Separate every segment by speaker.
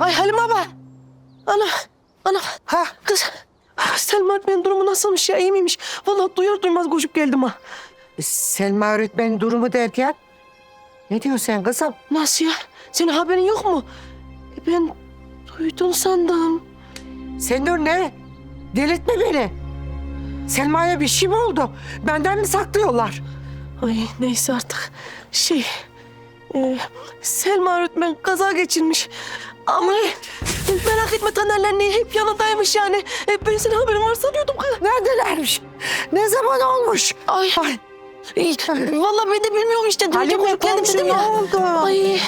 Speaker 1: Ay Halim abla. Ana. Ana.
Speaker 2: Ha?
Speaker 1: Kız. Selma öğretmenin durumu nasılmış ya iyi miymiş? Vallahi duyar duymaz koşup geldim ha.
Speaker 2: Selma öğretmenin durumu derken? Ne diyorsun sen kızım?
Speaker 1: Nasıl ya? Senin haberin yok mu? E, Ben duydum sandım.
Speaker 2: Senur ne? Delirtme beni. Selma'ya bir şey mi oldu? Benden mi saklıyorlar?
Speaker 1: Ay neyse artık. Şey... e, Selma öğretmen kaza geçirmiş. Ama merak etme Taner'le ne hep yanındaymış yani. E, ben senin haberin var sanıyordum.
Speaker 2: Neredelermiş? Ne zaman olmuş?
Speaker 1: Ay.
Speaker 2: Ay.
Speaker 1: Vallahi ben de bilmiyorum işte. Duyunca
Speaker 2: komşu
Speaker 1: dedim
Speaker 2: ne
Speaker 1: ya.
Speaker 2: oldu?
Speaker 1: Ay.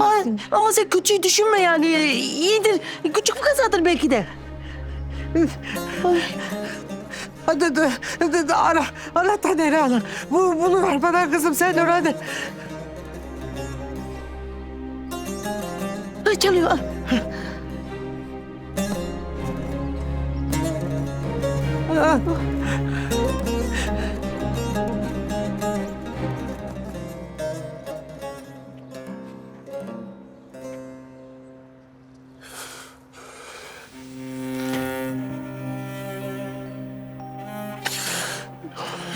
Speaker 1: Ay, ama sen küçüğü düşünme yani. İyidir. Küçük bir kazadır belki de. Ay.
Speaker 2: Hadi, hadi, hadi, ara, ara Taner'i ara. Bu, bunu ver bana kızım sen dur hadi.
Speaker 1: Ay çalıyor. al.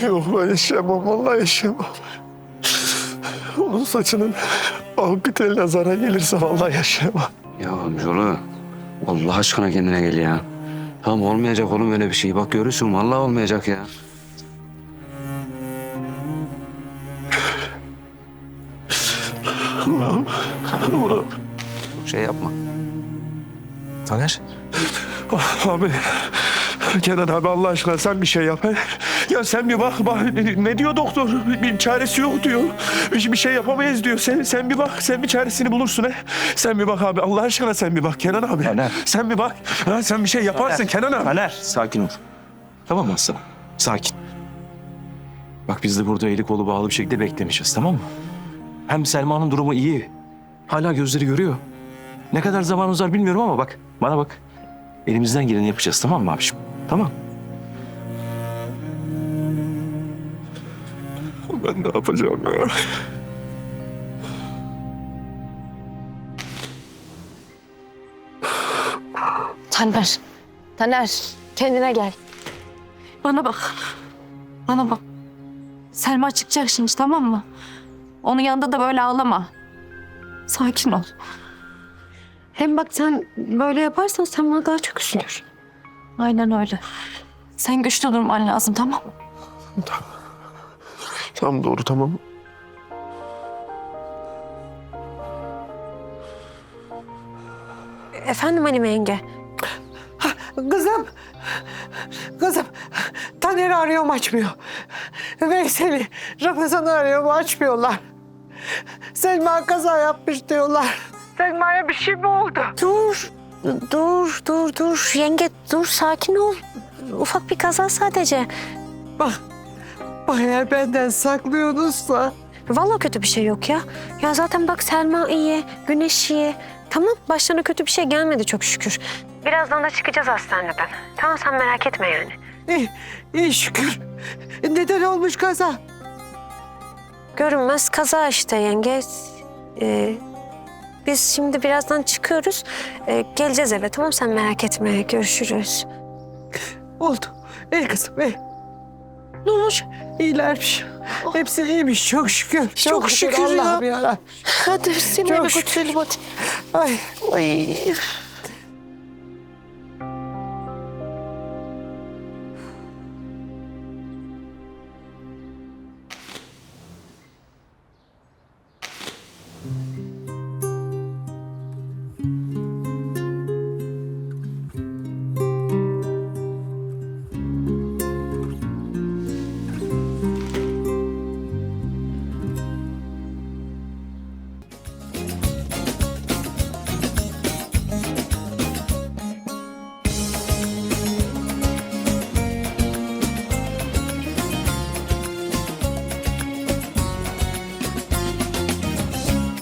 Speaker 3: Yok ben yaşayamam vallahi yaşayamam. Onun saçının teline zarar gelirse vallahi yaşayamam.
Speaker 4: Ya amcaoğlu Allah aşkına kendine gel ya. Tamam olmayacak oğlum öyle bir şey. Bak görürsün vallahi olmayacak ya.
Speaker 3: Allah'ım. Allah'ım.
Speaker 4: Şey yapma.
Speaker 5: Taner.
Speaker 3: Ah, Abi. Kenan abi Allah aşkına sen bir şey yap. he? Ya sen bir bak, bak ne diyor doktor? Bir çaresi yok diyor. Bir, bir şey yapamayız diyor. Sen sen bir bak, sen bir çaresini bulursun he. Sen bir bak abi Allah aşkına sen bir bak Kenan abi.
Speaker 5: Taner.
Speaker 3: Sen bir bak. Ha, sen bir şey yaparsın Kenan abi.
Speaker 5: Taner. Sakin ol. Tamam mı aslanım? Sakin. Bak biz de burada eli kolu bağlı bir şekilde beklemişiz tamam mı? Hem Selma'nın durumu iyi. Hala gözleri görüyor. Ne kadar zaman uzar bilmiyorum ama bak bana bak. Elimizden geleni yapacağız tamam mı abiciğim? Tamam.
Speaker 3: Ben ne yapacağım ya?
Speaker 6: Taner. Taner kendine gel. Bana bak. Bana bak. Selma çıkacak şimdi tamam mı? Onun yanında da böyle ağlama. Sakin ol. Hem bak sen böyle yaparsan Selma daha çok üzülür. Aynen öyle. Sen güçlü durman lazım tamam mı?
Speaker 3: Tamam doğru tamam.
Speaker 6: Efendim Halime yenge.
Speaker 2: Kızım. Kızım. Taner'i arıyorum açmıyor. Veysel'i, Ramazan'ı arıyorum açmıyorlar. Selma kaza yapmış diyorlar. Selma'ya bir şey mi oldu?
Speaker 6: Dur. Dur, dur, dur. Yenge dur sakin ol. Ufak bir kaza sadece.
Speaker 2: Bak, bak eğer benden saklıyorsunuzsa...
Speaker 6: Vallahi kötü bir şey yok ya. Ya zaten bak Selma iyi, Güneş iyi. Tamam başlarına kötü bir şey gelmedi çok şükür. Birazdan da çıkacağız hastaneden. Tamam sen merak etme yani.
Speaker 2: İyi, iyi şükür. Neden olmuş kaza?
Speaker 6: Görünmez kaza işte yenge. Ee, biz şimdi birazdan çıkıyoruz. Ee, geleceğiz eve tamam sen merak etme. Görüşürüz.
Speaker 2: Oldu. İyi kızım, iyi.
Speaker 1: Ne olmuş?
Speaker 2: İyilermiş. Hepsi iyiymiş çok şükür. Çok,
Speaker 1: şükür ya.
Speaker 2: Allah'ım ya.
Speaker 1: Hadi seni
Speaker 2: Çok
Speaker 1: eve
Speaker 2: şükür.
Speaker 1: götürelim hadi.
Speaker 2: Ay.
Speaker 1: Ay.